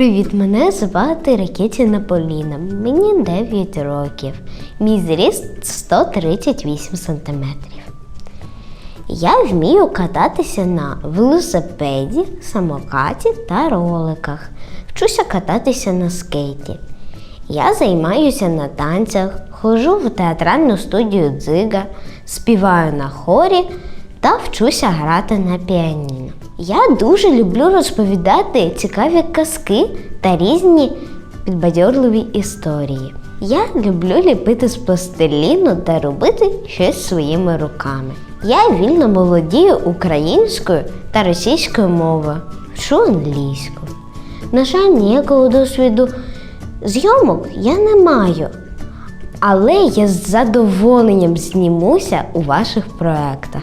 Привіт, мене звати Ракетіна Поліна. Мені 9 років. Мій зріст 138 сантиметрів. Я вмію кататися на велосипеді, самокаті та роликах. Вчуся кататися на скейті. Я займаюся на танцях, ходжу в театральну студію дзига, співаю на хорі та вчуся грати на піаніно. Я дуже люблю розповідати цікаві казки та різні підбадьорливі історії. Я люблю ліпити з пластиліну та робити щось своїми руками. Я вільно володію українською та російською мовою, вчу англійську. На жаль, ніякого досвіду зйомок я не маю, але я з задоволенням знімуся у ваших проєктах.